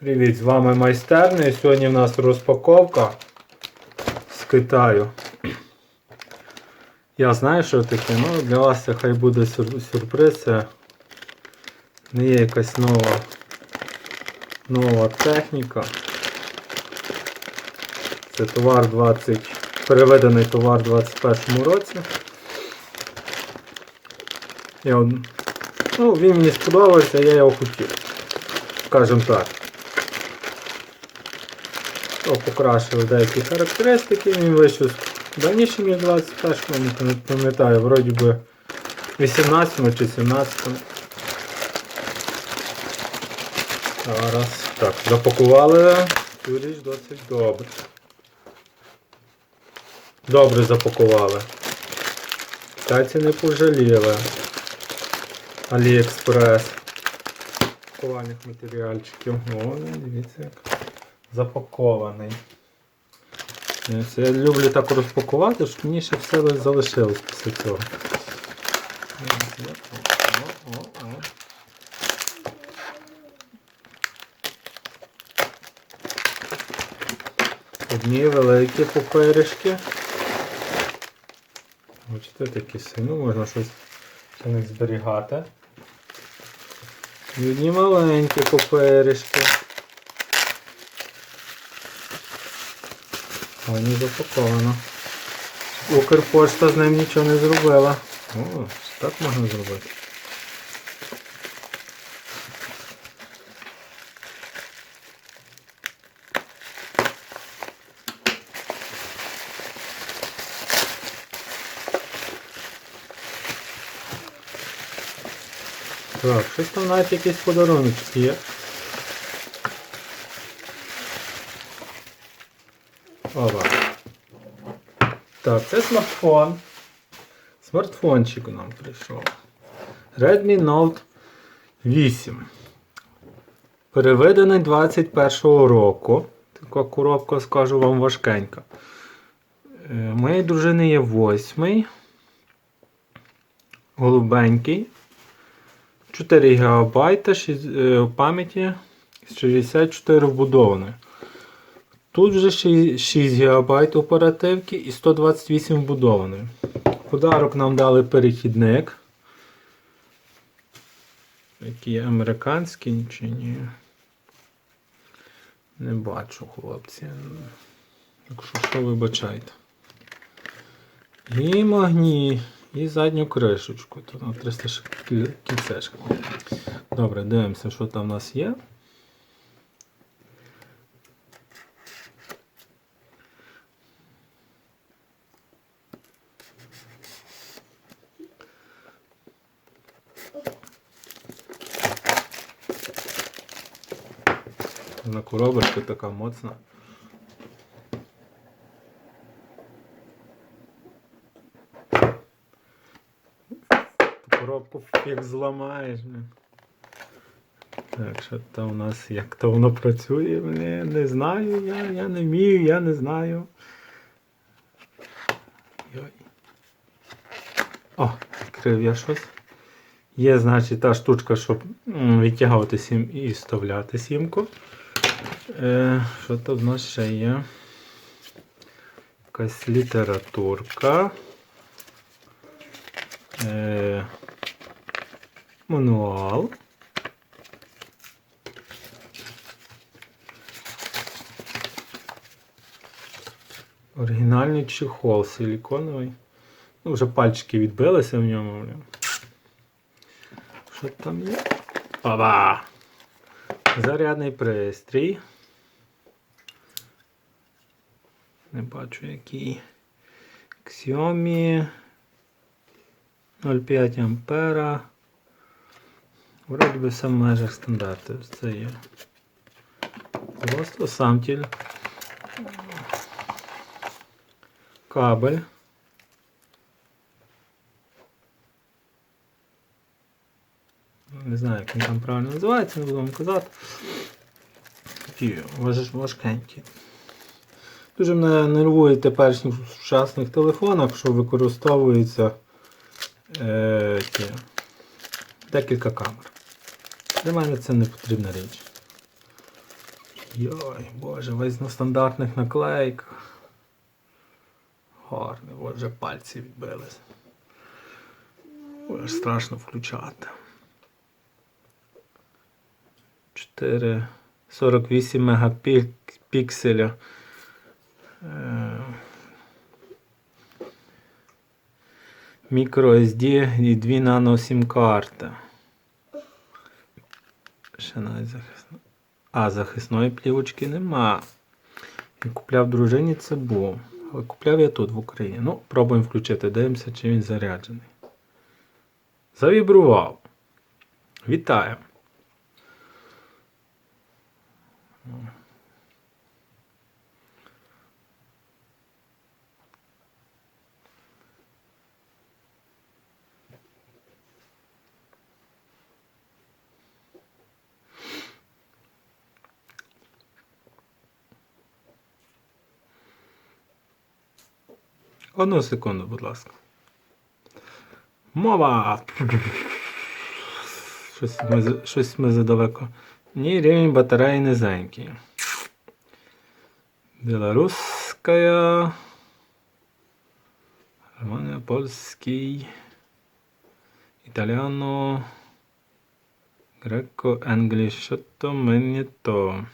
Привіт, з вами майстерня. Сьогодні в нас розпаковка з Китаю. Я знаю, що таке, ну для вас це хай буде сюр- сюрприз. Це не є якась нова, нова техніка. Це товар 20, переведений товар у 2021 році. Я, ну, він мені сподобався, я його хотів. Скажімо так. Покращили деякі характеристики, він вийшов давніше, ніж 21 не пам'ятаю, вроді би 18 чи 17. Зараз. Так, запакували цю річ досить добре. Добре запакували. Китайці не пожаліли. Аліекспрес. Пакувальних матеріальчиків. О, дивіться як запакований. Е, Я люблю так розпакувати, щоб мені ще все залишилось після цього. Одні великі паперишки. Бачите, такі сильно, можна щось в зберігати. І одні маленькі паперишки. Вони запаковано. Укрпошта з ним нічого не зробила. О, так можна зробити. Так, щось там навіть якісь подарунки є. Так, це смартфон. Смартфончик нам прийшов. Redmi Note 8. Переведений 21-го року. Така коробка, скажу вам, важкенька. Е, Моєї дружини є восьмий. Голубенький. 4 ГБ е, пам'яті 64 вбудованої. Тут вже 6 ГБ оперативки і 128 вбудованої. Подарок нам дали перехідник. Який американський чи ні. Не бачу, хлопці. Якщо що, вибачайте. І магні, і задню кришечку. Тут на 300 кільцешка. Добре, дивимося, що там у нас є. На коробочка така моцна. Коробку фіг зламаєш. Так, що там у нас, як то воно працює, не, не знаю, я, я не вмію, я не знаю. Йой. О, відкрив я щось. Є, значить, та штучка, щоб м, відтягувати сім і вставляти сімку. Е, що тут в нас ще є? Якась літературка. Е, мануал. Оригінальний чехол силіконовий. Ну, вже пальчики відбилися в ньому. Що там є? Опа! Зарядний пристрій. Не бачу який. Xiaomi 0,5 ампера. Вроді би все в межах стандартів. Це є. Просто сам тіль. Кабель. Не знаю, як він там правильно називається, не буду вам казати. Такі важ- важкенькі. Дуже мене нервує теперішніх сучасних телефонах, що використовується е, ті, декілька камер. Для мене це не потрібна річ. Йой, боже, весь на стандартних наклейках. Гарний, от вже пальці відбились. Аж страшно включати. 4, 48 мегапікселя. Е, Мікро SD і 2 нано сім карти. Ще навіть захисно. А, захисної плівочки нема. Я купляв дружині це був. Але купляв я тут в Україні. Ну, пробуємо включити, дивимося, чи він заряджений. Завібрував. Вітаю. Одну секунду, будь ласка. Мова. Щось ми, щось ми задалеко. Ні, рівень батареї низенький. Білоруська. Романія, польський. Італіано. Греко, англіш. Що то мені то?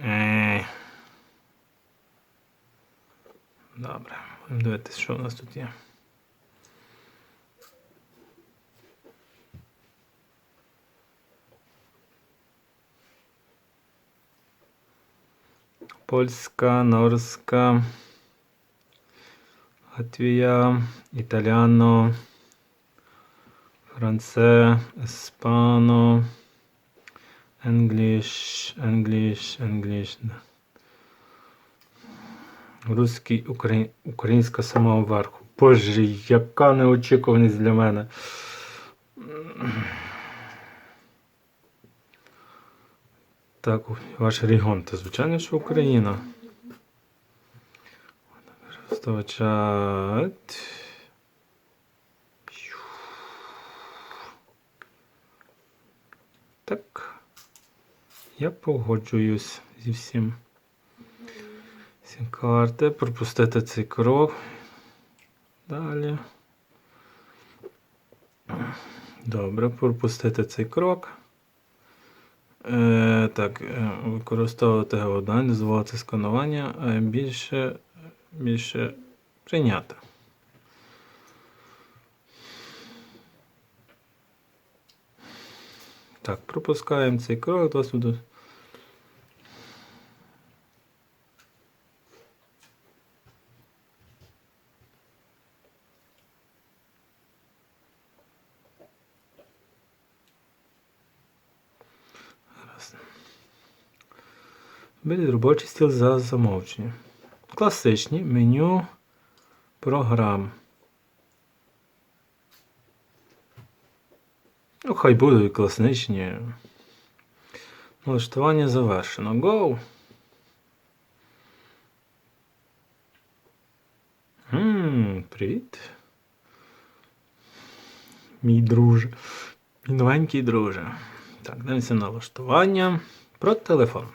Е. Добре, будемо дивитися, що у нас тут є. Польська, норська, Латвія, італіано, франце, еспано, англіш, англіш, англіш. Руський, украї... українська самого верху. Боже, яка неочікуваність для мене. Так, ваш регіон, то звичайно, що Україна. Так. Я погоджуюсь зі всім. Сім карти, пропустити цей крок. Далі. Добре, пропустити цей крок. Е, так, е, використовувати геодань, дозволити сканування, е, більше, більше прийняти. Так, пропускаємо цей крок досвіду. Беріть робочий стіл за замовчення. Класичні меню програм. Ну, хай будуть класичні. Налаштування завершено. Go! Ммм, привіт. Мій друже. Мій новенький друже. Так, дивимося налаштування. Про телефон.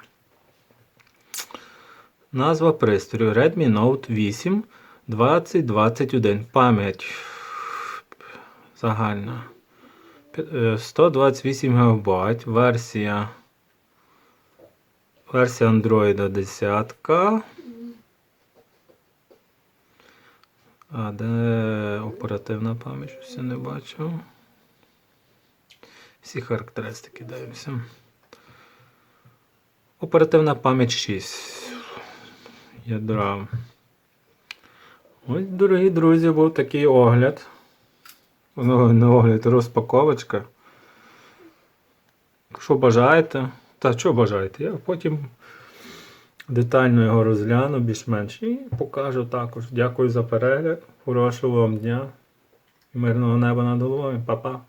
Назва пристрою Redmi Note 8 2021. Пам'ять. Загальна. Е, 128 ГБ. Версія. Версія Android 10. А де оперативна пам'ять? Я не бачу. Всі характеристики дивимося. Оперативна пам'ять 6. Ядра. Ось, дорогі друзі, був такий огляд. Ну, не огляд, розпаковочка. Якщо бажаєте, та що бажаєте, я потім детально його розгляну більш-менш і покажу також. Дякую за перегляд. Хорошого вам дня. Мирного неба над головою. Па-па.